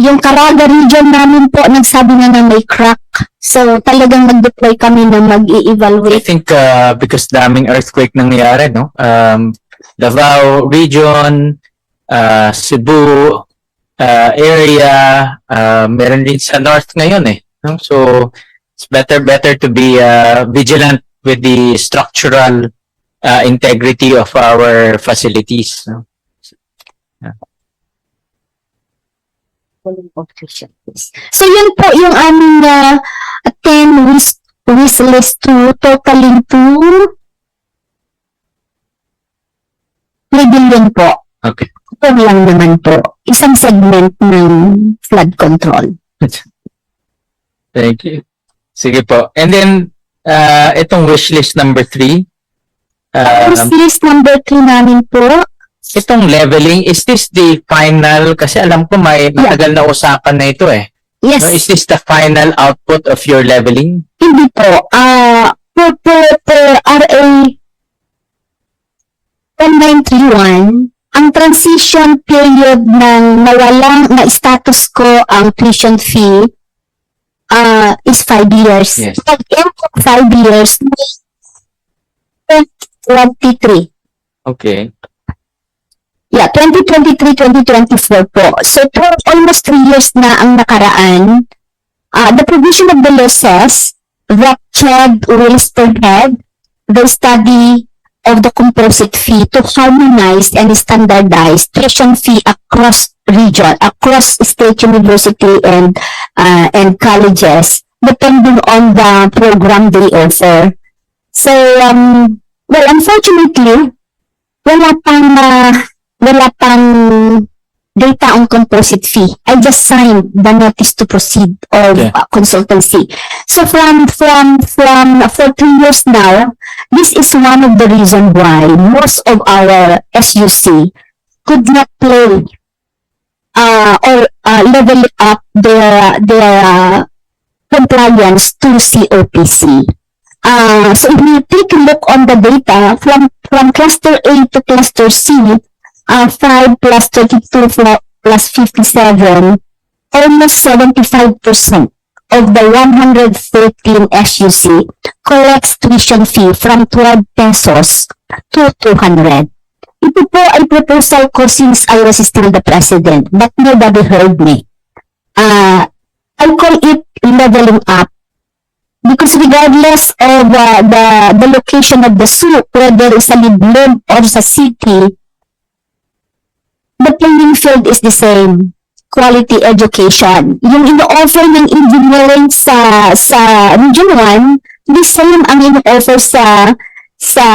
yung Caraga region namin po, nagsabi na na may crack. So, talagang nag-deploy kami na I mag-i-evaluate. think uh, because daming earthquake nangyayari, no? Um, Davao region, uh, Cebu uh, area, uh, meron din sa north ngayon eh. No? So, it's better better to be uh, vigilant with the structural uh, integrity of our facilities. No? So, yun po yung aming uh, 10 wish, wish list to totaling to 3 billion po. Okay. Ito lang naman po. Isang segment ng flood control. Thank you. Sige po. And then, uh, itong wish list number three, Wish um, list number 3 namin po, itong leveling, is this the final? Kasi alam ko may matagal na usapan na ito eh. yes, No, is this the final output of your leveling? hindi po. Ah, per, per, per RA 1931, ang transition period ng nawalang na status ko ang tuition fee ah is 5 years. Yes. Pag end of 5 years, May 2023. Okay. Yeah, 2023-2024 po. So, almost three years na ang nakaraan. Uh, the provision of the law says that CHED will spearhead the study of the composite fee to harmonize and standardize tuition fee across region, across state university and uh, and colleges, depending on the program they offer. So, um, well, unfortunately, wala pang uh, wala pang data on composite fee. I just signed the notice to proceed of Yeah. uh, consultancy. So from from from for two years now, this is one of the reason why most of our SUC could not play uh, or uh, level up their their uh, compliance to COPC. Uh, so if you take a look on the data from from cluster A to cluster C, uh, 5 plus 32 fla- plus 57, almost 75% of the 113 SUC collects tuition fee from 12 pesos to 200. Ito po ay proposal ko since I was still the president, but nobody heard me. Uh, I call it leveling up because regardless of uh, the the location of the soup, whether sa liblib or sa city, the playing field is the same. Quality education. Yung ino-offer ng engineering sa sa Region 1, the same ang ino-offer sa sa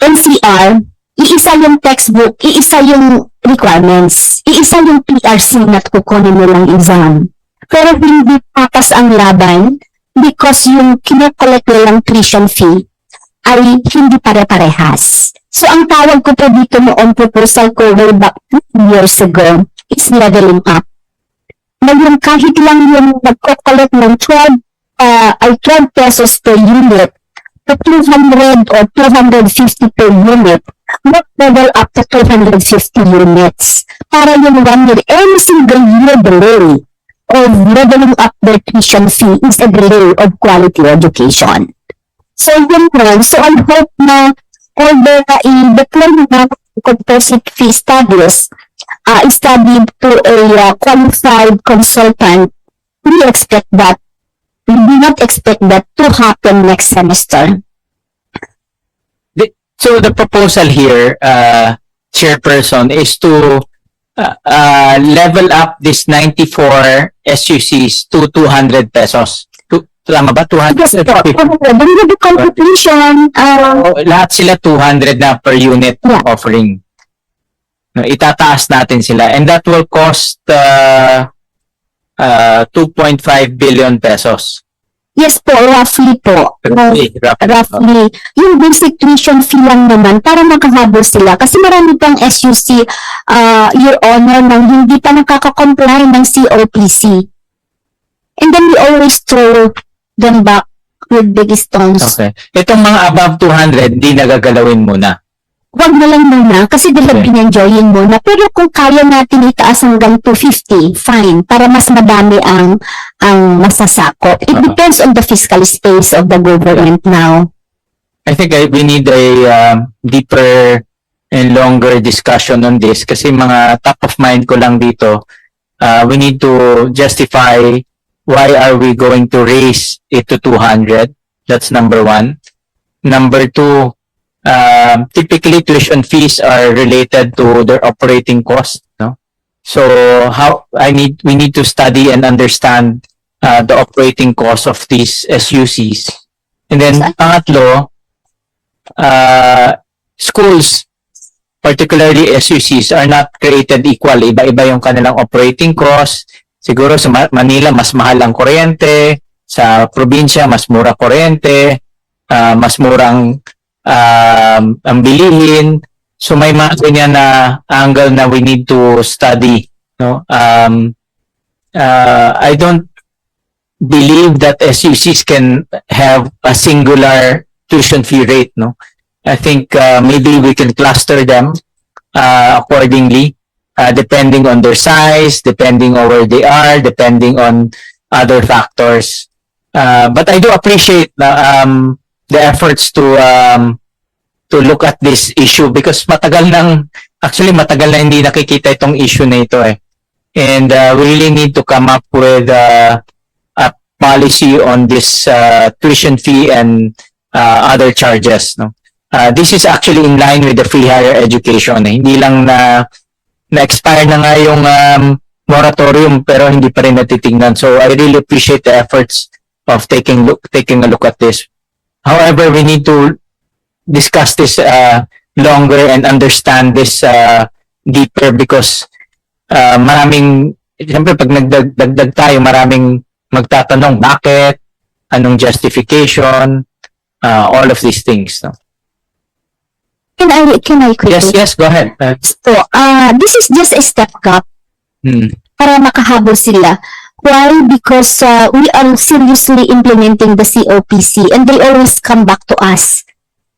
NCR. Iisa yung textbook, iisa yung requirements, iisa yung PRC na kukunin mo lang exam. Pero hindi patas ang laban because yung kinokollect nilang tuition fee ay hindi pare-parehas. So, ang tawag ko po dito noong proposal ko way back years ago is leveling up. Ngayon, kahit lang yung nagko-collect ng 12, uh, ay 12 pesos per unit to 200 or 250 per unit, not level up to 250 units para yung one year, every single year delay of leveling up their tuition fee is a delay of quality education. So, yun po. So, I hope na although na i-deploy na composite fee studies, uh, studied to a uh, qualified consultant, we expect that, we do not expect that to happen next semester. So the proposal here, uh, chairperson, is to uh, uh, level up this 94 SUCs to 200 pesos. Tama ba? 200? Yes po. When you do completion, uh, Oh, lahat sila 200 na per unit Yeah. offering. No, itataas natin sila and that will cost uh, uh, 2.5 billion pesos. yes po, roughly po. Roughly, roughly. roughly, yung basic tuition fee lang naman para makahabol sila. Kasi marami pang SUC, uh, Your Honor, nang hindi pa nakaka-comply ng COPC. And then we always throw them back with big stones. Okay. Itong mga above 200, di nagagalawin muna. wag na lang muna kasi di ba Okay. binenjoyin mo na. Pero kung kaya natin itaas hanggang 250, fine. Para mas madami ang ang masasakop. It Uh-huh. depends on the fiscal space of the government now. I think I, we need a um, deeper and longer discussion on this kasi mga top of mind ko lang dito, uh, we need to justify why are we going to raise it to 200. That's number one. Number two, um, typically tuition fees are related to their operating cost. No? So how I need we need to study and understand uh, the operating cost of these SUCs. And then pangatlo, uh, schools, particularly SUCs, are not created equal. Iba-iba yung kanilang operating cost. Siguro sa Ma- Manila, mas mahal ang kuryente. Sa probinsya, mas mura kuryente. ah, mas murang um, ang bilihin. So may mga ganyan na angle na we need to study. No? Um, uh, I don't believe that SUCs can have a singular tuition fee rate. No? I think uh, maybe we can cluster them uh, accordingly, uh, depending on their size, depending on where they are, depending on other factors. Uh, but I do appreciate na, um, the efforts to um, to look at this issue because matagal nang actually matagal na hindi nakikita itong issue na ito eh. And uh, we really need to come up with uh, a policy on this uh, tuition fee and uh, other charges no. Uh, this is actually in line with the free higher education eh. Hindi lang na na-expire na nga yung um, moratorium pero hindi pa rin natitingnan. So I really appreciate the efforts of taking look taking a look at this. However, we need to discuss this uh, longer and understand this uh, deeper because uh, maraming siyempre pag nagdagdag tayo maraming magtatanong bakit anong justification uh, all of these things no? Can I, can I quickly? yes yes go ahead uh, So, uh, this is just a step up hmm. para makahabol sila. Why? Because uh, we are seriously implementing the COPC and they always come back to us.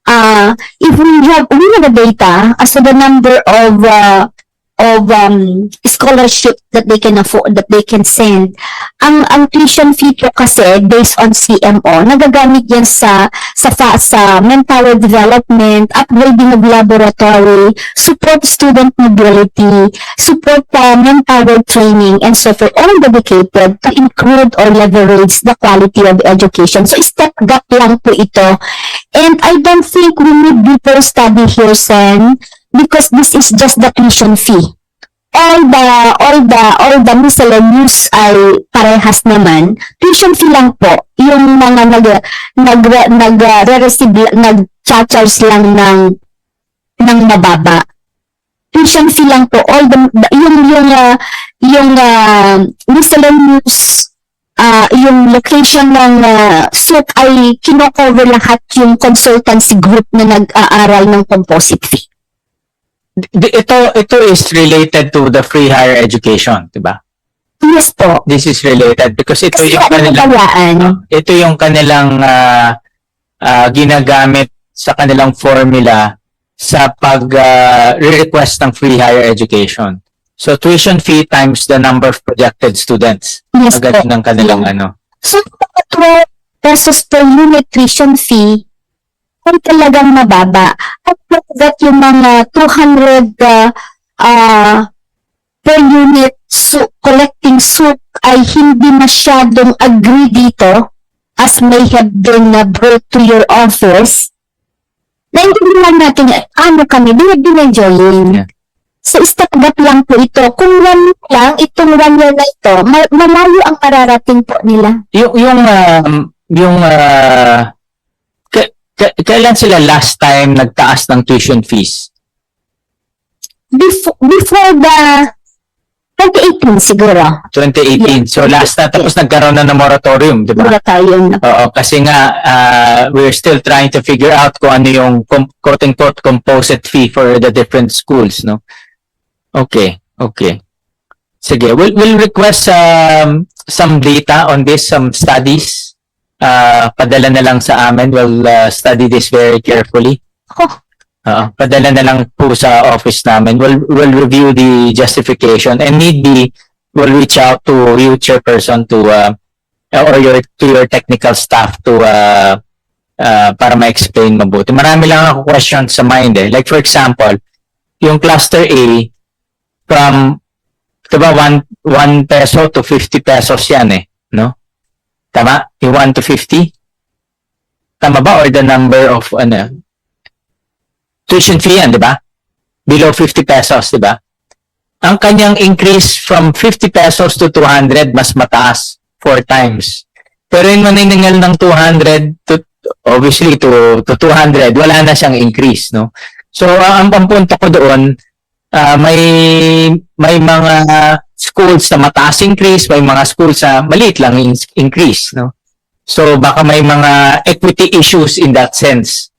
Uh, if we have, we have the data as to the number of uh, of um, scholarship that they can afford, that they can send. Ang ang tuition fee po kasi based on CMO, nagagamit yan sa sa fa- sa manpower development, upgrading of laboratory, support student mobility, support uh, manpower training, and so forth, all dedicated to include or leverage the quality of education. So, step gap lang po ito. And I don't think we need deeper study here, Sen, because this is just the tuition fee. All the, all the, all the miscellaneous ay parehas naman. Tuition fee lang po. Yung mga nag, nag, nag, re-receive, nag-charge lang ng, ng mababa tuition fee lang po all the, yung yung uh, yung uh, miscellaneous uh, yung location ng uh, SUP ay kino-cover lahat yung consultancy group na nag-aaral ng composite fee. Ito ito is related to the free higher education, 'di ba? Yes po. This is related because ito Kasi yung ano kanilang nagawaan? ito yung kanilang ah, ah, ginagamit sa kanilang formula sa pag ah, re-request ng free higher education. So tuition fee times the number of projected students. Yes po. Agad ng kanilang ano. So, mga 12 pesos per unit tuition fee ay talagang mababa. At that yung mga 200 uh, uh, per unit su collecting soup ay hindi masyadong agree dito as may have been uh, brought to your office. Naintindihan natin, ano kami, din din Yeah. So, step gap lang po ito. Kung one lang, itong one year na ito, ma- malayo ang mararating po nila. Yung yung um, yung ah, ka- ka- kailan sila last time nagtaas ng tuition fees? Before, before the 2018 siguro. 2018. So last na tapos nagkaroon na ng moratorium, 'di ba? Na. Oo, kasi nga uh, we're still trying to figure out kung ano yung com- quote-unquote composite fee for the different schools, no? Okay, okay. Sige, we'll, we'll request um, some data on this, some studies. Uh, padala na lang sa amin. We'll uh, study this very carefully. Oh, Oo, padala na lang po sa office namin. We'll, we'll review the justification and need be, we'll reach out to you, chairperson, to, uh, or your, to your technical staff to, uh, uh, para ma-explain mabuti. Marami lang ako questions sa mind eh. Like for example, yung cluster A, from, diba, 1, 1 peso to 50 pesos yan eh, no? Tama? Yung 1 to 50? Tama ba? Or the number of, ano, tuition fee yan, di ba? Below 50 pesos, di ba? Ang kanyang increase from 50 pesos to 200, mas mataas. Four times. Pero yung maniningil ng 200 to, obviously to, to 200, wala na siyang increase, no? So, ang punto ko doon, ah, may, may mga schools na mataas increase, may mga schools na maliit lang in- increase, no? So, baka may mga equity issues in that sense.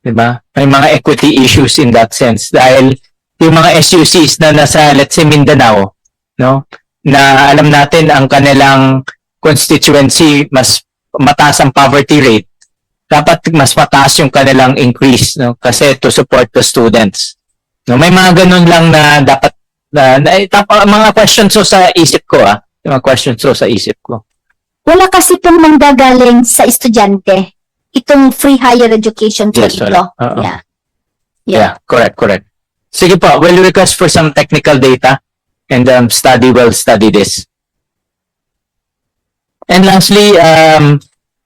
'di ba? May mga equity issues in that sense dahil yung mga SUCs na nasa let's say Mindanao, no? Na alam natin ang kanilang constituency mas mataas ang poverty rate. Dapat mas mataas yung kanilang increase, no? Kasi to support the students. No, may mga ganun lang na dapat na, na eh, tap- mga questions so sa isip ko ah. Mga questions so sa isip ko. Wala kasi pong manggagaling sa estudyante. Itong free higher education po Yes, ito. wala. Oo. Yeah. Yeah, correct, correct. Sige po, we'll request for some technical data and um, study will study this. And lastly, um,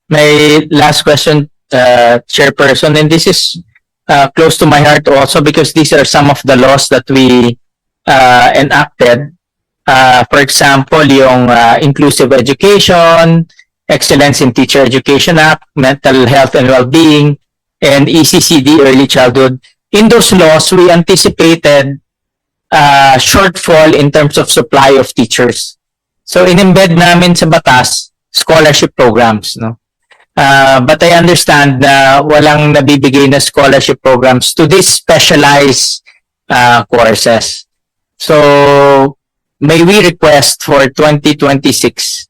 my last question, uh, Chairperson, and this is uh, close to my heart also because these are some of the laws that we uh, enacted. Uh, for example, yung uh, inclusive education, Excellence in Teacher Education Act, Mental Health and Wellbeing, and ECCD, Early Childhood. In those laws, we anticipated uh, shortfall in terms of supply of teachers. So, in-embed namin sa batas, scholarship programs, no? Uh, but I understand na walang nabibigay na scholarship programs to these specialized uh, courses. So, may we request for 2026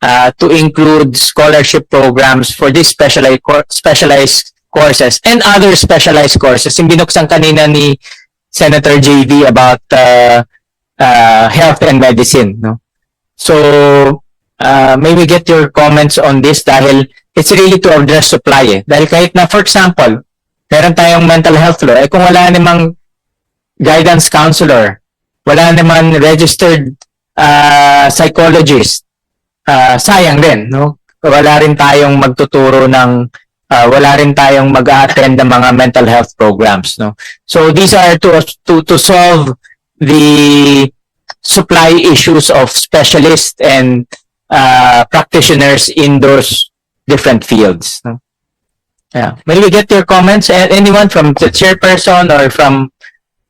uh, to include scholarship programs for these specialized specialized courses and other specialized courses. Yung binuksan kanina ni Senator JV about uh, uh, health and medicine. No? So, uh, may we get your comments on this dahil it's really to address supply eh. Dahil kahit na, for example, meron tayong mental health law, eh kung wala namang guidance counselor, wala naman registered uh, psychologist, ah, sayang din, no? Wala rin tayong magtuturo ng ah, wala rin tayong mag-attend ng mga mental health programs, no? So these are to to to solve the supply issues of specialists and uh, practitioners in those different fields, no? Yeah. May we get your comments? A- Anyone from the chairperson or from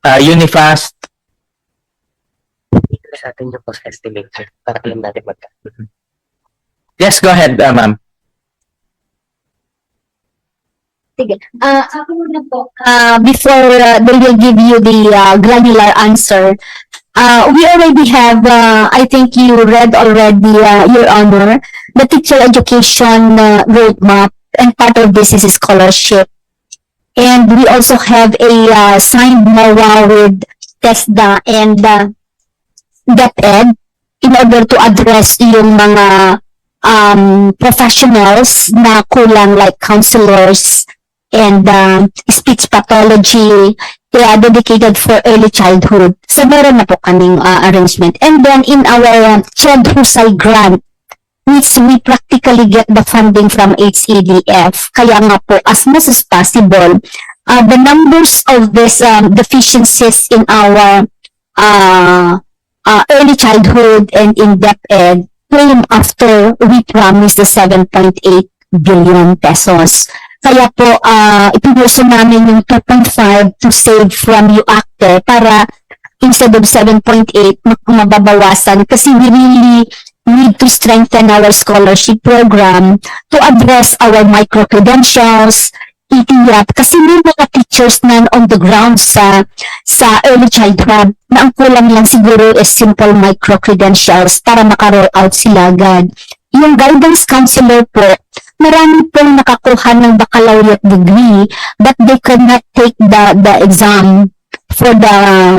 uh, Unifast? sa atin yung cost estimate sir, para alam natin magkano. Yes, go ahead, uh, ma'am. Sige. Ah, ako muna po, ah, before uh, they will give you the uh, granular answer, uh, we already have, uh, I think you read already, uh, Your Honor, the teacher education uh, roadmap, and part of this is scholarship. And we also have a uh, signed MOA with TESDA and uh, DepEd in order to address yung mga um, professionals na kulang like counselors and um, speech pathology kaya dedicated for early childhood. So meron na po kaming uh, arrangement. And then in our uh, Child Husay grant, which we practically get the funding from HEDF. Kaya nga po, as much as possible, uh, the numbers of these um, deficiencies in our uh, uh, early childhood and in-depth ed came after we promised the 7.8 billion pesos. Kaya po, uh, ipinuso namin yung 2.5 to save from UACTE para instead of 7.8, mak- mababawasan kasi we really need to strengthen our scholarship program to address our micro-credentials, ETIAP, kasi may mga teachers na on the ground sa sa early childhood na ang kulang lang siguro is simple micro-credentials para maka-roll out sila agad. Yung guidance counselor po, marami pong nakakuha ng baccalaureate degree but they could not take the, the exam for the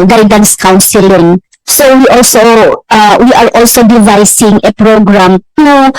guidance counseling. So we also, uh, we are also devising a program to